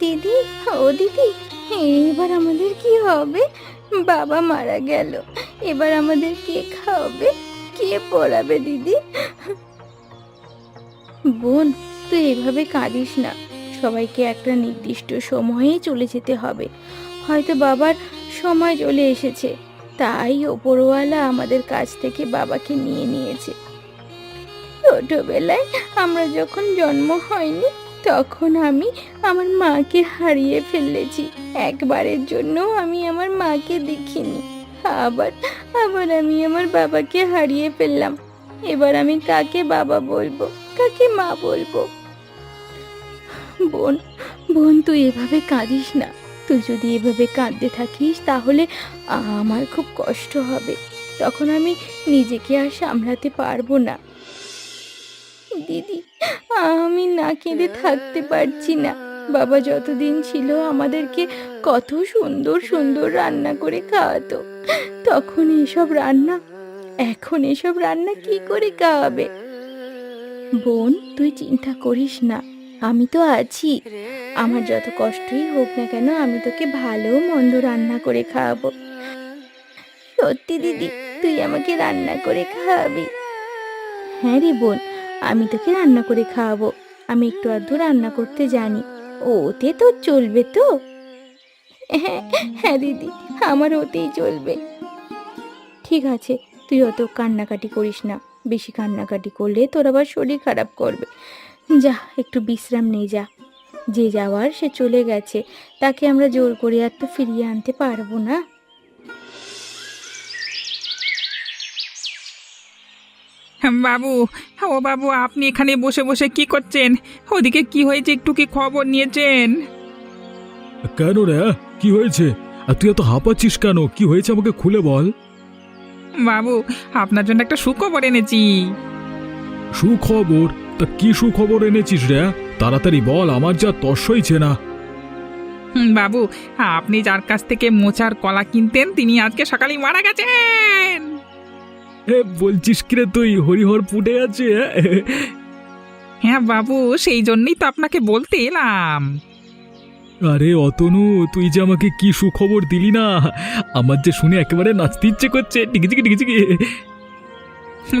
দিদি, ও দিদি এবার আমাদের কি হবে? বাবা মারা গেল, এবার আমাদের কে খাওয়াবে? কে পড়াবে দিদি? বোন, তুই এভাবে কাঁদিস না। সবাইকে একটা নির্দিষ্ট সময়ে চলে যেতে হবে। হয়তো বাবার সময় চলে এসেছে, তাই ওপরওয়ালা আমাদের কাছ থেকে বাবাকে নিয়ে নিয়েছে। ছোটবেলায় আমরা যখন জন্ম হয়নি তখন আমি আমার মাকে হারিয়ে ফেলেছি। একবারের জন্য আমি আমার মাকে দেখিনি। আবার আবার আমি আমার বাবাকে হারিয়ে ফেললাম। এবার আমি কাকে বাবা বলব, কাকে মা বলব? বোন বোন, তুই এভাবে কাঁদিস না। তুই যদি এভাবে কাঁদতে থাকিস, তাহলে আমার খুব কষ্ট হবে। তখন আমি নিজেকে আর সামলাতে পারব না। দিদি, আমি না কেঁদে থাকতে পারছি না। বাবা যতদিন ছিল আমাদেরকে কত সুন্দর সুন্দর রান্না করে খাওয়াতো। তখন এসব রান্না, এখন এসব রান্না কি করে খাওয়াবে? বোন, তুই চিন্তা করিস না, আমি তো আছি। আমার যত কষ্টই হোক না কেন, আমি তোকে ভালো মন্দ রান্না করে খাওয়াবো। সত্যি দিদি, তুই আমাকে রান্না করে খাওয়াবি। হ্যাঁ রে বোন আমি তোকে রান্না করে খাওয়াবো। আমি একটু আধটু রান্না করতে জানি। ওতে তো চলবে তো? হ্যাঁ হ্যাঁ দিদি, আমার ওতেই চলবে। ঠিক আছে, তুই অত কান্নাকাটি করিস না। বেশি কান্নাকাটি করলে তোর আবার শরীর খারাপ করবে। যা, একটু বিশ্রাম নেই যা। যে যাওয়ার সে চলে গেছে। তাকে আমরা জোর করে আর তো ফিরিয়ে আনতে পারব না। বাবু ও বাবু আপনি এখানে বসে বসে কি করছেন? ওদিকে কি হয়েছে একটু কি খবর নিয়েছেন? কেন রে কি হয়েছে? আর তুই এত হাঁপাচ্ছিস কেন? কি হয়েছে আমাকে খুলে বল। বাবু আপনার জন্য একটা সুখবর এনেছি। সুখবর? তা কি সুখবর এনেছিস রে তাড়াতাড়ি বল আমার যা তস হয়েছে না। বাবু আপনি যার কাছ থেকে মোচার কলা কিনতেন তিনি আজকে সকালেই মারা গেছেন। এ বলছিস কিরে তুই? হরিহর ফুটে আছে হ্যাঁ বাবু সেই জন্যই তো আপনাকে বলতে এলাম। আরে অতনু তুই যে আমাকে কি সুখবর দিলি না? আমার যে শুনে একেবারে নাচতে ইচ্ছে করছে টিকিচিকি টিকিচিকি।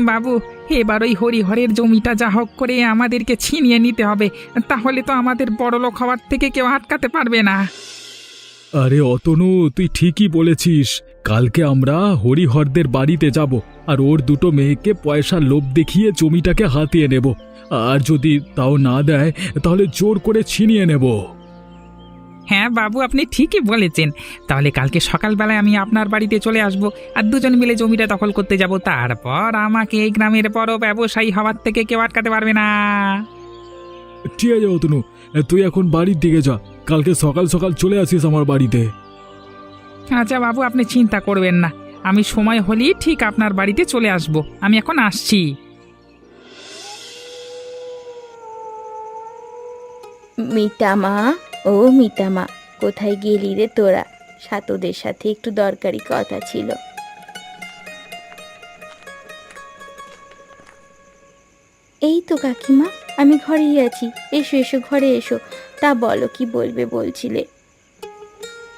বাবু এবার ওই হরিহরের জমিটা যা হোক করে আমাদেরকে ছিনিয়ে নিতে হবে। তাহলে তো আমাদের বড়লোক হওয়ার থেকে কেউ আটকাতে পারবে না। আরে অতনু তুই ঠিকই বলেছিস। কালকে আমরা হরিহরদের বাড়িতে যাব আর ওর দুটো মেয়েকে পয়সার লোভ দেখিয়ে জমিটাকে হাতিয়ে নেব। আর যদি তাও না দেয় তাহলে জোর করে ছিনিয়ে নেব। হ্যাঁ বাবু আপনি ঠিকই বলেছেন। তাহলে কালকে সকালবেলায় আমি আপনার বাড়িতে চলে আসব আর দুজন মিলে জমিটা দখল করতে যাব। তারপর আমাকে এই গ্রামের বড় ব্যবসায়ী হওয়ার থেকে কেউ আটকাতে পারবে না। ঠিক আছে অতনু। তুই এখন বাড়ির দিকে যা। কালকে সকাল সকাল চলে আসিস আমার বাড়িতে। আচ্ছা বাবু আপনি চিন্তা করবেন না। আমি সময় হলেই ঠিক আপনার বাড়িতে চলে আসব। আমি এখন আসছি। মিতামা ও মিতামা কোথায় গেলি রে তোরা? সাতদের সাথে একটু দরকারি কথা ছিল। এই তো কাকিমা আমি ঘরেই আছি। এসো এসো, ঘরে এসো। তা বলো, কি বলবে বলছিলে?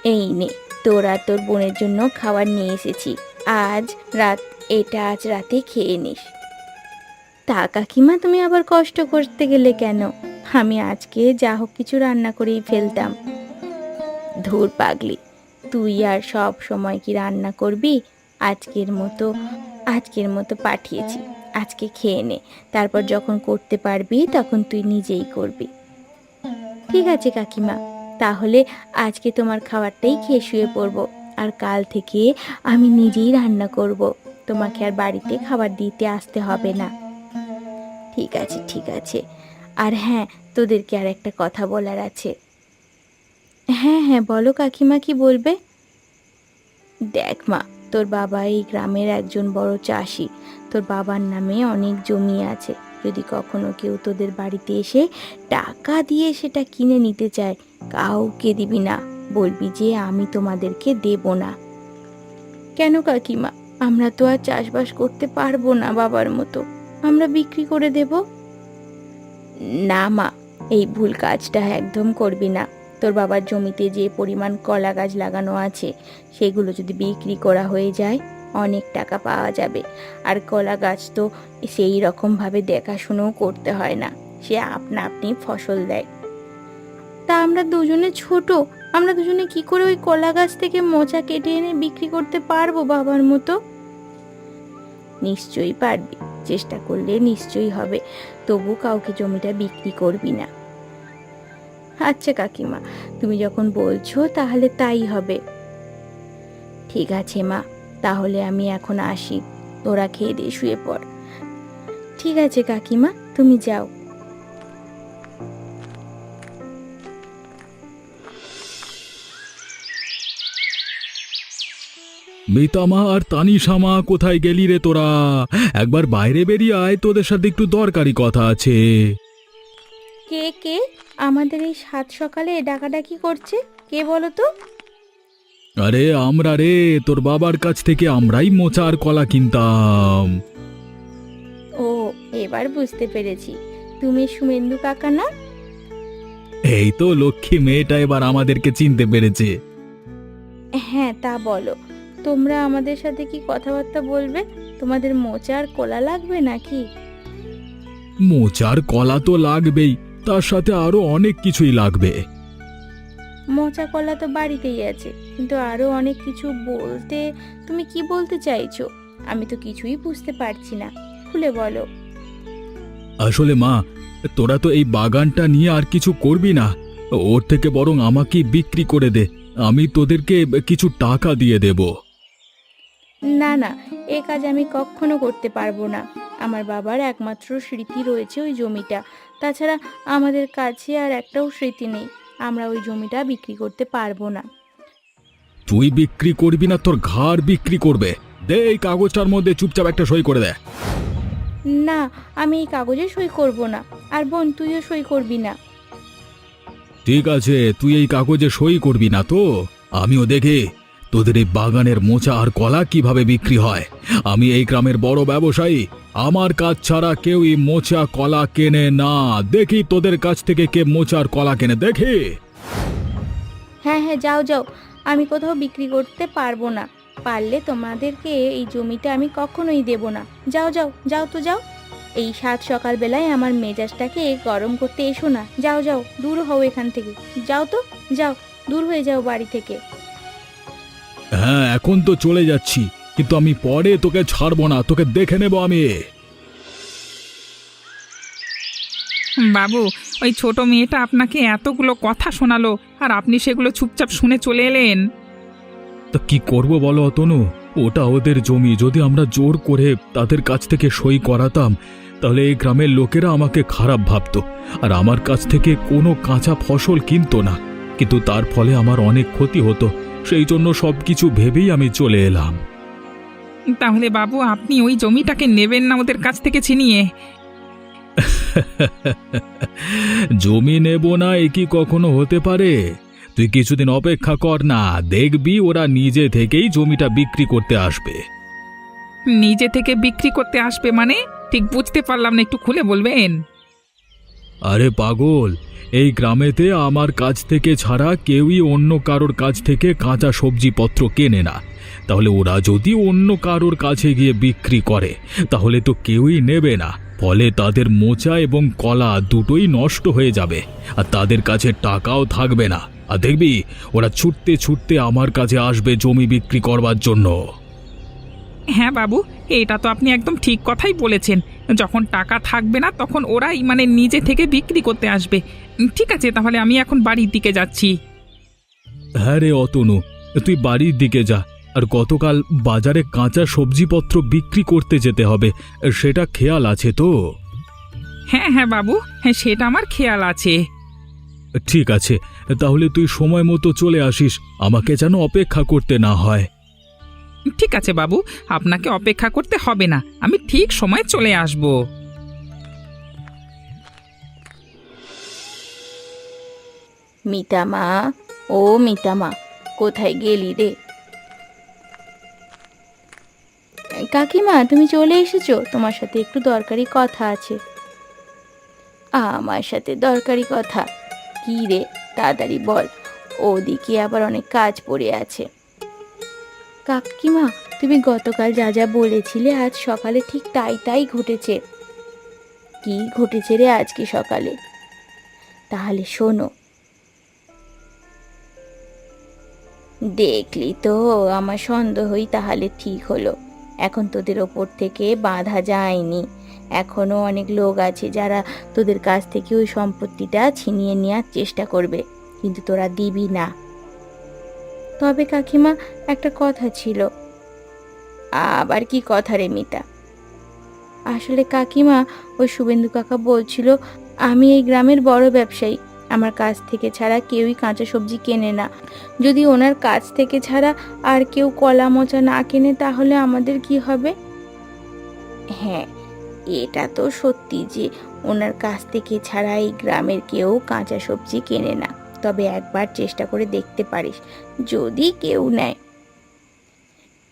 এই নে, তোরা তোর বোনের জন্য খাবার নিয়ে এসেছি। আজ রাত, এটা আজ রাতে খেয়ে নিস। তা কাকিমা, তুমি আবার কষ্ট করতে গেলে কেন? আমি আজকে যা হোক কিছু রান্না করেই ফেলতাম। ধুর পাগলি, তুই আর সব সময় কি রান্না করবি? আজকের মতো আজকের মতো পাঠিয়েছি। আজকে খেয়ে নে। তারপর যখন করতে পারবি, তখন তুই নিজেই করবি। ঠিক আছে, কাকিমা। তাহলে আজকে তোমার খাবারটাই খেয়ে শুয়ে পড়ব। আর কাল থেকে আমি নিজেই রান্না করব। তোমাকে আর বাড়িতে খাবার দিতে আসতে হবে না। ঠিক আছে ঠিক আছে। আর হ্যাঁ তোদেরকে আর একটা কথা বলার আছে। হ্যাঁ হ্যাঁ বলো কাকিমা কি বলবে? দেখ মা, তোর বাবা এই গ্রামের একজন বড় চাষি। তোর বাবার নামে অনেক জমি আছে। যদি কখনো কেউ তোদের বাড়িতে এসে টাকা দিয়ে সেটা কিনে নিতে চায়, কাউকে দিবি না। বলবি যে, আমি তোমাদেরকে দেব না। কেন কাকিমা? আমরা তো আর চাষবাস করতে পারব না বাবার মতো। আমরা বিক্রি করে দেব? না মা, এই ভুল কাজটা একদম করবি না। তোর বাবার জমিতে যে পরিমাণ কলা গাছ লাগানো আছে, সেগুলো যদি বিক্রি করা হয়ে যায় অনেক টাকা পাওয়া যাবে। আর কলা গাছ তো সেই রকমভাবে দেখাশুনোও করতে হয় না। সে আপনা আপনি ফসল দেয়। তা আমরা দুজনে ছোট, আমরা দুজনে কি করে ওই কলা গাছ থেকে মোচা কেটে এনে বিক্রি করতে পারব বাবার মতো? নিশ্চয়ই পারবি, চেষ্টা করলে নিশ্চয়ই হবে, তবু কাউকে জমিটা বিক্রি করবি না। আচ্ছা কাকিমা, তুমি যখন বলছো তাহলে তাই হবে। ঠিক আছে মা তাহলে আমি এখন আসি। তোরা খেয়ে দিয়ে শুয়ে পড়। ঠিক আছে কাকিমা তুমি যাও। মিতামা আর তানিশামা কোথায় গেলি রে তোরা? একবার বাইরে বেরিয়ে আয় তোদের সাথে একটু দরকারি কথা আছে। কে কে? আমাদের এই সাত সকালে ডাকাডাকি করছে কে বলো তো? আরে আমরা রে তোর বাবার কাছ থেকে আমরাই মোচা আর কলা কিনতাম। ও এবার বুঝতে পেরেছি। তুমি সুমেন্দু কাকা না? এই তো লক্ষ্মী মেয়েটা এবার আমাদেরকে চিনতে পেরেছে। হ্যাঁ তা বলো। তোমরা আমাদের সাথে কি কথাবার্তা বলবে? তোমাদের মোচা আর কোলা লাগবে নাকি? মোচার কলা তো লাগবেই তার সাথে আরও অনেক কিছুই লাগবে। মোচা কলা তো বাড়িতেই আছে কিন্তু আরও অনেক কিছু বলতে তুমি কি বলতে চাইছো? আমি তো কিছুই বুঝতে পারছি না খুলে বলো। আসলে মা তোরা তো এই বাগানটা নিয়ে আর কিছু করবি না ওর থেকে বরং আমাকে বিক্রি করে দে আমি তোদেরকে কিছু টাকা দিয়ে দেব। না না এ কাজ আমি কখনো করতে পারব না আমার বাবার একমাত্র স্মৃতি রয়েছে ওই জমিটা তাছাড়া আমাদের কাছে আর একটাও স্মৃতি নেই। আমরা ওই জমিটা বিক্রি করতে পারব না। তুই বিক্রি করবি না তোর ঘর বিক্রি করবে। দে এই কাগজটার মধ্যে চুপচাপ একটা সই করে দে। না আমি এই কাগজে সই করব না আর বোন তুইও সই করবি না। ঠিক আছে তুই এই কাগজে সই করবি না তো আমিও দেখি। তোদের এই বাগানের মোচা আর কলা কীভাবে বিক্রি হয়? আমি এই গ্রামের বড় ব্যবসায়ী। আমার কাজ ছাড়া কেউই মোচা, কলা কেনে না। দেখি তোদের কাছ থেকে কে মোচা আর কলা কেনে, দেখি। হ্যাঁ হ্যাঁ যাও যাও। আমি কোথাও বিক্রি করতে পারব না। পারলে তোমাদেরকে এই জমিটা আমি কখনোই দেব না। যাও যাও যাও তো, যাও। এই সাত সকালবেলায় আমার মেজাজটাকে গরম করতে এসো না। যাও যাও, দূর হও এখান থেকে। যাও তো, যাও, দূর হয়ে যাও বাড়ি থেকে। হ্যাঁ এখন তো চলে যাচ্ছি কিন্তু আমি পরে তোকে ছাড়বো না তোকে দেখে নেব আমি। বাবু ওই ছোট মেয়েটা আপনাকে এতগুলো কথা শোনালো আর আপনি সেগুলো চুপচাপ শুনে চলে এলেন। তা কি করব বলো অতনু? ওটা ওদের জমি যদি আমরা জোর করে তাদের কাছ থেকে সই করাতাম তাহলে এই গ্রামের লোকেরা আমাকে খারাপ ভাবত আর আমার কাছ থেকে কোনো কাঁচা ফসল কিনতো না। কিন্তু তার ফলে আমার অনেক ক্ষতি হতো সেই জন্য সবকিছু ভেবেই আমি চলে এলাম। তাহলে বাবু আপনি ওই জমিটাকে নেবেন না ওদের কাছ থেকে ছিনিয়ে। জমি নেব না এ কি কখনো হতে পারে? তুই কিছুদিন অপেক্ষা কর না দেখবি ওরা নিজে থেকেই জমিটা বিক্রি করতে আসবে। নিজে থেকে বিক্রি করতে আসবে মানে? ঠিক বুঝতে পারলাম না একটু খুলে বলবেন। আরে পাগল, এই গ্রামেতে আমার কাছ থেকে ছাড়া কেউই অন্য কারোর কাছ থেকে কাঁচা সবজিপত্র কেনে না। তাহলে ওরা যদি অন্য কারোর কাছে গিয়ে বিক্রি করে, তাহলে তো কেউই নেবে না। ফলে তাদের মোচা এবং কলা দুটোই নষ্ট হয়ে যাবে, আর তাদের কাছে টাকাও থাকবে না। আর দেখবি, ওরা ছুটতে ছুটতে আমার কাছে আসবে জমি বিক্রি করবার জন্য। হ্যাঁ বাবু এটা তো আপনি একদম ঠিক কথাই বলেছেন। যখন টাকা থাকবে না তখন ওরাই মানে নিজে থেকে বিক্রি করতে আসবে। ঠিক আছে তাহলে আমি এখন বাড়ির দিকে যাচ্ছি। হ্যাঁ রে অতনু তুই বাড়ির দিকে যা। আর গতকাল বাজারে কাঁচা সবজিপত্র বিক্রি করতে যেতে হবে। সেটা খেয়াল আছে তো? হ্যাঁ হ্যাঁ বাবু হ্যাঁ সেটা আমার খেয়াল আছে। ঠিক আছে তাহলে তুই সময় মতো চলে আসিস। আমাকে যেন অপেক্ষা করতে না হয়। ঠিক আছে বাবু, আপনাকে অপেক্ষা করতে হবে না, আমি ঠিক সময় চলে আসব। মিতামা, ও মিতামা, কোথায় গেলি রে? কাকিমা, তুমি চলে এসেছ, তোমার সাথে একটু দরকারি কথা আছে। আমার সাথে দরকারি কথা, কি রে, তাড়াতাড়ি বল, ওদিকে আবার অনেক কাজ পড়ে আছে। কাকিমা, তুমি গতকাল যা যা বলেছিলে আজ সকালে ঠিক তাই তাই ঘটেছে। কি ঘটেছে রে আজকে সকালে? তাহলে শোনো। দেখলি তো, আমার সন্দেহই তাহলে ঠিক হলো। এখন তোদের ওপর থেকে বাঁধা যায়নি। এখনও অনেক লোক আছে যারা তোদের কাছ থেকে ওই সম্পত্তিটা ছিনিয়ে নেওয়ার চেষ্টা করবে। কিন্তু তোরা দিবি না। তবে কাকিমা, একটা কথা ছিল। আবার কি কথা রে মিতা? আসলে কাকিমা, ওই শুভেন্দু কাকা বলছিল, আমি এই গ্রামের বড় ব্যবসায়ী। আমার কাছ থেকে ছাড়া কেউই কাঁচা সবজি কেনে না। যদি ওনার কাছ থেকে ছাড়া আর কেউ কলা, মোচা না কেনে, তাহলে আমাদের কি হবে? হ্যাঁ এটা তো সত্যি যে, ওনার কাছ থেকে ছাড়া এই গ্রামের কেউ কাঁচা সবজি কেনে না। তবে একবার চেষ্টা করে দেখতে পারিস, যদি কেউ নেয়।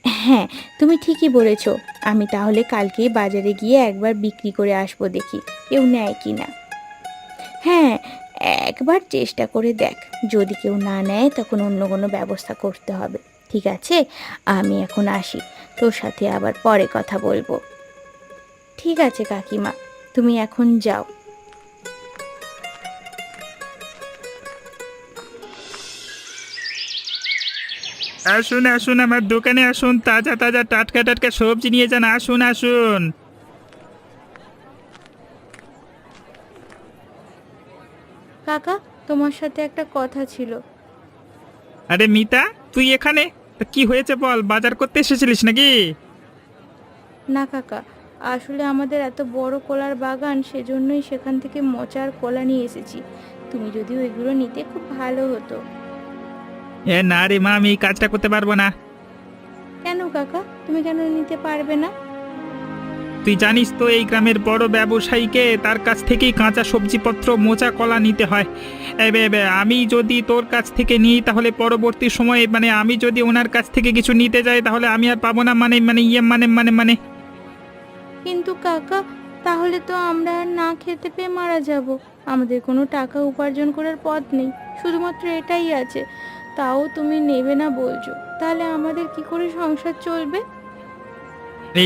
হ্যাঁ তুমি ঠিকই বলেছ। আমি তাহলে কালকেই বাজারে গিয়ে একবার বিক্রি করে আসব দেখি, কেউ নেয় কি না। হ্যাঁ একবার চেষ্টা করে দেখ। যদি কেউ না নেয়, তখন অন্য কোনো ব্যবস্থা করতে হবে। ঠিক আছে? আমি এখন আসি। তোর সাথে আবার পরে কথা বলব। ঠিক আছে, কাকিমা। তুমি এখন যাও। আসুন আসুন আমার দোকানে আসুন তাজা তাজা টাটকা টাটকা সবজি নিয়ে যান আসুন আসুন। কাকা তোমার সাথে একটা কথা ছিল। আরে মিতা তুই এখানে? তা কি হয়েছে বল বাজার করতে এসেছিলিস নাকি? না কাকা আসলে আমাদের এত বড় কলার বাগান সেজন্যই সেখান থেকে মোচার কলা নিয়ে এসেছি। তুমি যদি ওইগুলো নিতে খুব ভালো হতো। এ না রে মা আমি এই কাজটা করতে পারব না। কেন কাকা? তুমি কেন নিতে পারবে না? তুই জানিস তো এই গ্রামের বড় ব্যবসায়ীকে তার কাছ থেকেই কাঁচা সবজিপত্র মোচা কলা নিতে হয়। এবে এবে আমি যদি তোর কাছ থেকে নিই তাহলে পরবর্তী সময়ে মানে আমি যদি ওনার কাছ থেকে কিছু নিতে যাই তাহলে আমি আর পাবো না মানে মানে ইয়ে মানে মানে মানে। কিন্তু কাকা তাহলে তো আমরা আর না খেতে পেয়ে মারা যাব। আমাদের কোনো টাকা উপার্জন করার পথ নেই। শুধুমাত্র এটাই আছে। তাও তুমি নেবে না বলছো। তাহলে আমাদের কি করে সংসার চলবে?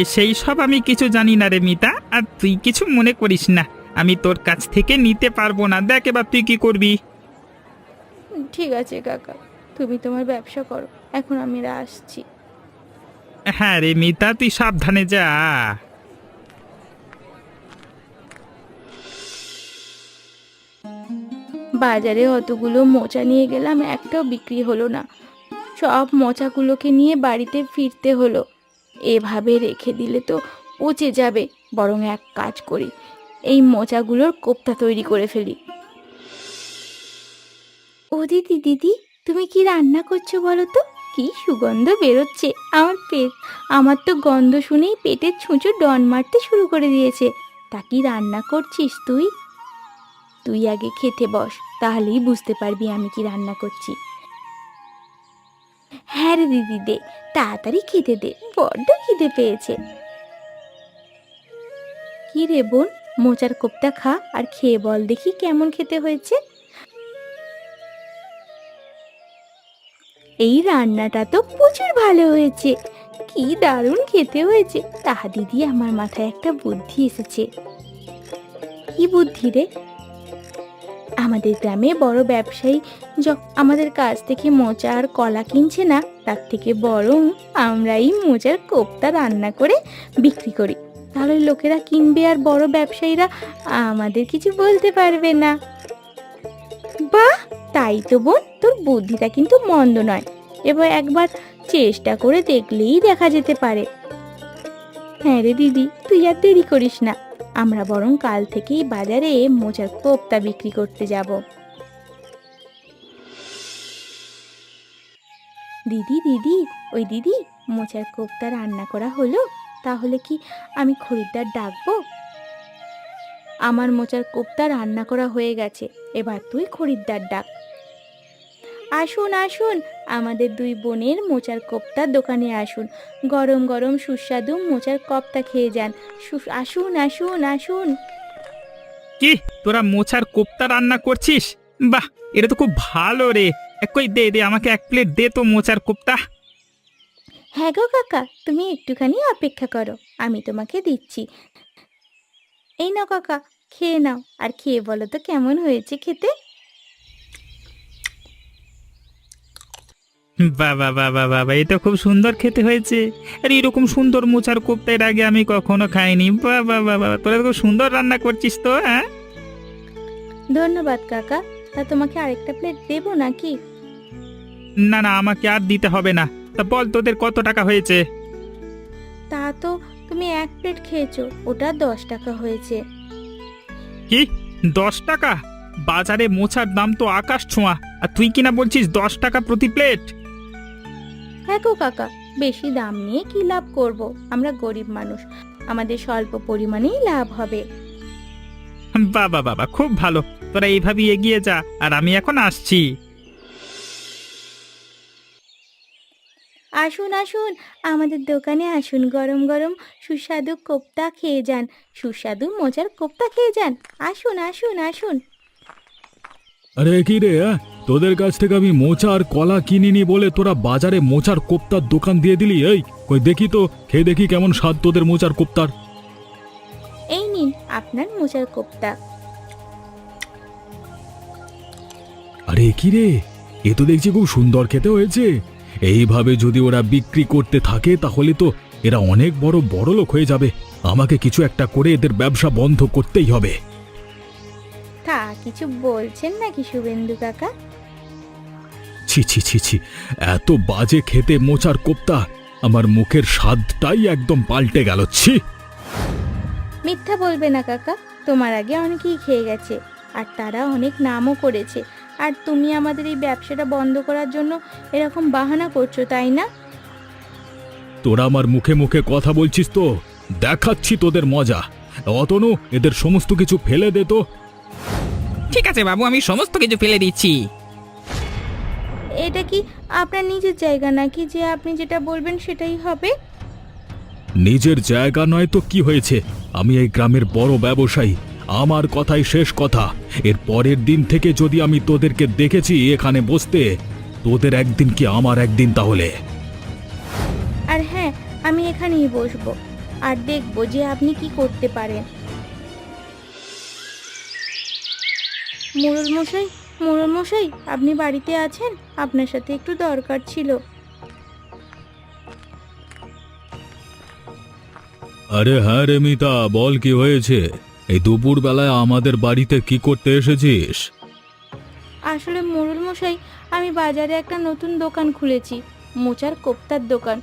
সেই সব আমি কিছু জানি না রে মিতা আর তুই কিছু মনে করিস না। আমি তোর কাছ থেকে নিতে পারব না। দেখ এবার তুই কি করবি। ঠিক আছে কাকা তুমি তোমার ব্যবসা করো। এখন আমি আসছি। হ্যাঁ রে মিতা তুই সাবধানে যা। বাজারে অতগুলো মোচা নিয়ে গেলাম, একটাও বিক্রি হলো না। সব মোচাগুলোকে নিয়ে বাড়িতে ফিরতে হলো। এভাবে রেখে দিলে তো পচে যাবে, বরং এক কাজ করি, এই মোচাগুলোর কোপ্তা তৈরি করে ফেলি। ও দিদি দিদি, তুমি কি রান্না করছ বলো তো? কি সুগন্ধ বেরোচ্ছে, আমার পেট, আমার তো গন্ধ শুনেই পেটের ছুঁচো ডন মারতে শুরু করে দিয়েছে। তা কি রান্না করছিস তুই? তুই আগে খেতে বস, তাহলেই বুঝতে পারবি আমি কি রান্না করছি। হ্যাঁ রে দিদি দে, তাড়াতাড়ি খেতে দে, বড্ড খিদে পেয়েছে। কি রে বোন, মোচার কোপ্তা খা আর খেয়ে বল দেখি কেমন খেতে হয়েছে। এই রান্নাটা তো প্রচুর ভালো হয়েছে, কি দারুণ খেতে হয়েছে। তাহা দিদি, আমার মাথায় একটা বুদ্ধি এসেছে। কি বুদ্ধি রে? আমাদের গ্রামে বড় ব্যবসায়ী আমাদের কাছ থেকে মোচা আর কলা কিনছে না, তার থেকে বরং আমরাই মোচার কোপ্তা রান্না করে বিক্রি করি। তাহলে লোকেরা কিনবে আর বড় ব্যবসায়ীরা আমাদের কিছু বলতে পারবে না। বাহ, তাই তো বোন, তোর বুদ্ধিটা কিন্তু মন্দ নয়। এবার একবার চেষ্টা করে দেখলেই দেখা যেতে পারে। হ্যাঁ রে দিদি, তুই আর দেরি করিস না। আমরা বরং কাল থেকেই বাজারে মোচার কোপ্তা বিক্রি করতে যাব। দিদি দিদি, ওই দিদি, মোচার কোপ্তা রান্না করা হলো, তাহলে কি আমি খরিদ্দার ডাকবো? আমার মোচার কোপ্তা রান্না করা হয়ে গেছে, এবার তুই খরিদ্দার ডাক। আসুন আসুন। আমাদের দুই বোনের মোচার কোপ্তার দোকানে আসুন। গরম গরম সুস্বাদু মোচার কোপ্তা খেয়ে যান। সু- আসুন আসুন আসুন। কি তোরা মোচার কোপ্তা রান্না করছিস? বাহ এটা তো খুব ভালো রে। এ, কই দে দে আমাকে এক প্লেট দে তো মোচার কোপ্তা। হ্যাঁ গো কাকা তুমি একটুখানি অপেক্ষা করো আমি তোমাকে দিচ্ছি। এই নাও কাকা খেয়ে নাও আর খেয়ে বলো তো কেমন হয়েছে খেতে? বাবা বাবা বাবা এটা খুব সুন্দর খেতে হয়েছে। আর এরকম সুন্দর মোচার কোপ্তা এর আগে আমি কখনো খাইনি। বাবা বাবা তোরা তো খুব সুন্দর রান্না করছিস তো হ্যাঁ? ধন্যবাদ কাকা। তা তোমাকে আরেকটা প্লেট দেবো নাকি? না না আমাকে আর দিতে হবে না। তা বল তোদের কত টাকা হয়েছে? তা তো তুমি এক প্লেট খেয়েছো ওটা দশ টাকা হয়েছে। কি? দশ টাকা? বাজারে মোচার দাম তো আকাশ ছোঁয়া। আর তুই কিনা বলছিস দশ টাকা প্রতি প্লেট হ্যাঁ গো কাকা বেশি দাম নিয়ে কি লাভ করব? আমরা গরিব মানুষ আমাদের স্বল্প পরিমাণেই লাভ হবে। বাবা বাবা খুব ভালো। তোরা এইভাবেই এগিয়ে যা আর আমি এখন আসছি। আসুন আসুন আমাদের দোকানে আসুন গরম গরম সুস্বাদু কোপ্তা খেয়ে যান। সুস্বাদু মোচার কোপ্তা খেয়ে যান। আসুন আসুন আসুন। আরে কি রে হ্যাঁ? তোদের কাছ থেকে আমি মোচা আর কলা কিনিনি বলে তোরা বাজারে মোচার কোপ্তার দোকান দিয়ে দিলি এই? কই দেখি তো খেয়ে দেখি কেমন স্বাদ তোদের মোচার কোপ্তার। এই নিন আপনার মোচার কোপ্তা। আরে কি রে? এ তো দেখছি খুব সুন্দর খেতে হয়েছে। এইভাবে যদি ওরা বিক্রি করতে থাকে তাহলে তো এরা অনেক বড় বড় লোক হয়ে যাবে। আমাকে কিছু একটা করে এদের ব্যবসা বন্ধ করতেই হবে। তা কিছু বলছেন নাকি শুভেন্দু কাকা? ছি ছি ছি ছি। এত বাজে খেতে মোচার কোপ্তা। আমার মুখের স্বাদটাই একদম পাল্টে গেল ছি। মিথ্যা বলবে না কাকা তোমার আগে অনেকেই খেয়ে গেছে আর তারা অনেক নামও করেছে। আর তুমি আমাদের এই ব্যবসাটা বন্ধ করার জন্য এরকম বাহানা করছ তাই না? তোরা আমার মুখে মুখে কথা বলছিস তো দেখাচ্ছি তোদের মজা। অতনু এদের সমস্ত কিছু ফেলে দে তো। ঠিক আছে বাবু আমি সমস্ত কিছু ফেলে দিচ্ছি। এটা কি আপনার নিজের জায়গা নাকি যে আপনি যেটা বলবেন সেটাই হবে? নিজের জায়গা নয় তো কি হয়েছে? আমি এই গ্রামের বড় ব্যবসায়ী। আমার কথাই শেষ কথা। এর পরের দিন থেকে যদি আমি তোদেরকে দেখেছি এখানে বসতে তোদের একদিন কি আমার একদিন তাহলে? আর হ্যাঁ আমি এখানেই বসবো। আর দেখব যে আপনি কি করতে পারেন। মোড়ল মশাই মোড়ল মশাই আপনি বাড়িতে আছেন? আপনার সাথে একটু দরকার ছিল। আরে হ্যাঁ রে মিতা বল কি হয়েছে? এই দুপুর বেলায় আমাদের বাড়িতে কি করতে এসেছিস? আসলে মোড়ল মশাই আমি বাজারে একটা নতুন দোকান খুলেছি মোচার কোপ্তার দোকান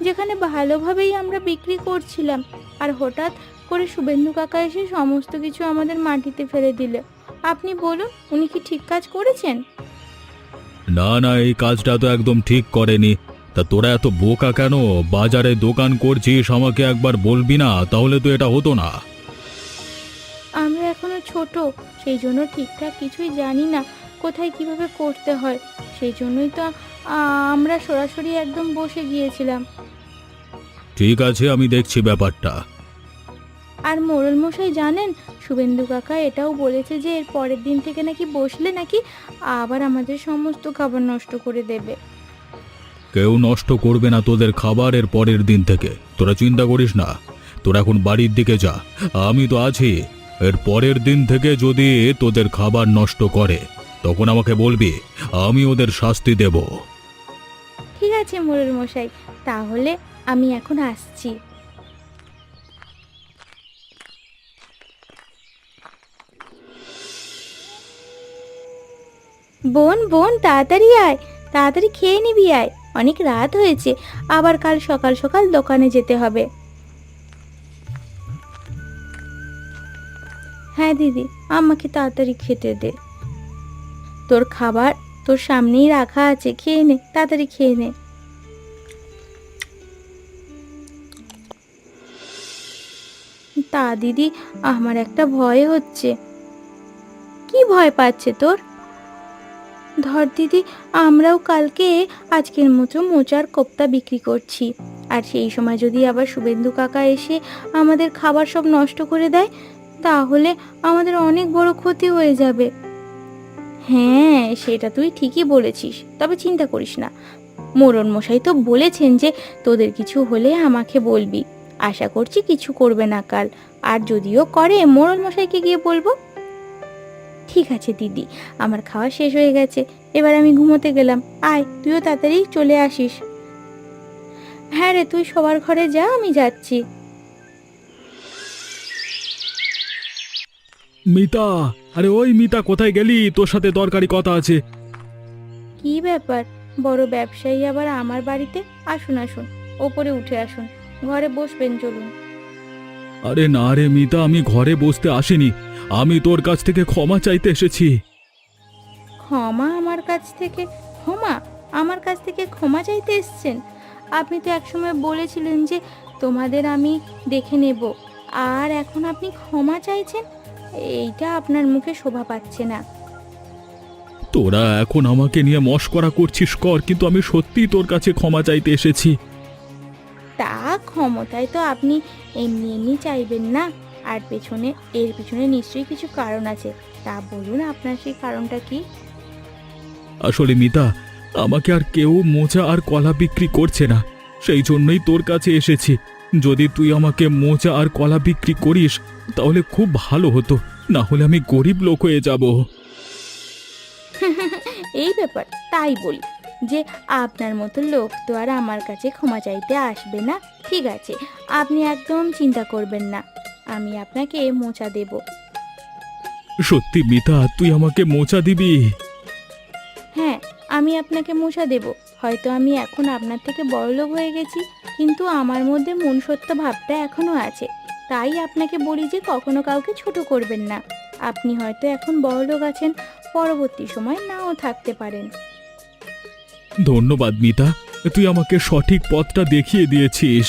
যেখানে ভালোভাবেই আমরা বিক্রি করছিলাম। আর হঠাৎ করে শুভেন্দু কাকা এসে সমস্ত কিছু আমাদের মাটিতে ফেলে দিল। আপনি বলুন উনি কি ঠিক কাজ করেছেন? না না এই কাজটা তো একদম ঠিক করেনি। তা তোরা এত বোকা কেন? বাজারে দোকান করছিস আমাকে একবার বলবি না তাহলে তো এটা হতো না। আমরা এখনও ছোট সেই জন্য ঠিকঠাক কিছুই জানি না কোথায় কীভাবে করতে হয়। সেই জন্যই তো আ, আমরা সরাসরি একদম বসে গিয়েছিলাম। ঠিক আছে আমি দেখছি ব্যাপারটা। আর মোড়ল মশাই জানেন শুভেন্দু কাকা এটাও বলেছে যে এর পরের দিন থেকে নাকি বসলে নাকি আবার আমাদের সমস্ত খাবার নষ্ট করে দেবে। কেউ নষ্ট করবে না তোদের খাবারের পরের দিন থেকে। তোরা চিন্তা করিস না। তোরা এখন বাড়ির দিকে যা। আমি তো আছি। এর পরের দিন থেকে যদি তোদের খাবার নষ্ট করে তখন আমাকে বলবি আমি ওদের শাস্তি দেব। ঠিক আছে মোড়ল মশাই তাহলে আমি এখন আসছি। বোন বোন, তাড়াতাড়ি আয়। তাড়াতাড়ি খেয়ে নিবি আয়। অনেক রাত হয়েছে, আবার কাল সকাল সকাল দোকানে যেতে হবে। হ্যাঁ দিদি, আমাকে তাড়াতাড়ি খেতে দে। তোর খাবার তোর সামনেই রাখা আছে, খেয়ে নে, তাড়াতাড়ি খেয়ে নে। তা, দিদি, আমার একটা ভয় হচ্ছে। কি ভয় পাচ্ছে তোর? ধর দিদি, আমরাও কালকে আজকের মতো মোচার কোপ্তা বিক্রি করছি। আর সেই সময় যদি আবার শুভেন্দু কাকা এসে আমাদের খাবার সব নষ্ট করে দেয়, তাহলে আমাদের অনেক বড় ক্ষতি হয়ে যাবে। হ্যাঁ সেটা তুই ঠিকই বলেছিস, তবে চিন্তা করিস না। মোরণ মশাই তো বলেছেন যে তোদের কিছু হলে আমাকে বলবি। আশা করছি কিছু করবে না কাল। আর যদিও করে মোরল মশাইকে গিয়ে বলব। ঠিক আছে দিদি। আমার খাওয়া শেষ হয়ে গেছে। এবার আমি ঘুমোতে গেলাম। আয় তুইও তাড়াতাড়ি চলে আসিস। হ্যাঁ রে তুই সবার ঘরে যা আমি যাচ্ছি। মিতা আরে ওই মিতা কোথায় গেলি? তোর সাথে দরকারি কথা আছে। কি ব্যাপার? বড় ব্যবসায়ী আবার আমার বাড়িতে? আসুন আসুন ওপরে উঠে আসুন। ঘরে বসবেন চলুন। আরে না রে মিতা আমি ঘরে বসতে আসিনি। আমি তোর কাছ থেকে ক্ষমা চাইতে এসেছি। ক্ষমা আমার কাছ থেকে ক্ষমা আমার কাছ থেকে ক্ষমা চাইতে এসছেন। আপনি তো একসময় বলেছিলেন যে তোমাদের আমি দেখে নেব আর এখন আপনি ক্ষমা চাইছেন এইটা আপনার মুখে শোভা পাচ্ছে না। তোরা এখন আমাকে নিয়ে মস্করা করছিস কর কিন্তু আমি সত্যিই তোর কাছে ক্ষমা চাইতে এসেছি। তা ক্ষমতায় তো আপনি এমনি এমনি চাইবেন না। আর পেছনে এর পেছনে নিশ্চয়ই কিছু কারণ আছে। তা বলুন আপনার সেই কারণটা কি? আসলে মিতা আমাকে আর কেউ মোচা আর কলা বিক্রি করছে না। সেই জন্যই তোর কাছে এসেছি। যদি তুই আমাকে মোচা আর কলা বিক্রি করিস তাহলে খুব ভালো হতো। না হলে আমি গরিব লোক হয়ে যাব। এই ব্যাপার তাই বলি। যে আপনার মতো লোক তো আর আমার কাছে ক্ষমা চাইতে আসবে না। ঠিক আছে আপনি একদম চিন্তা করবেন না। আমি আপনাকে মোচা দেব। সত্যি মিতা তুই আমাকে মোচা দিবি? হ্যাঁ আমি আপনাকে মোচা দেব। হয়তো আমি এখন আপনার থেকে বড়লোক হয়ে গেছি কিন্তু আমার মধ্যে মনুষ্যত্ব ভাবটা এখনও আছে। তাই আপনাকে বলি যে কখনো কাউকে ছোট করবেন না। আপনি হয়তো এখন বড়লোক আছেন পরবর্তী সময় নাও থাকতে পারেন। ধন্যবাদ মিতা তুই আমাকে সঠিক পথটা দেখিয়ে দিয়েছিস।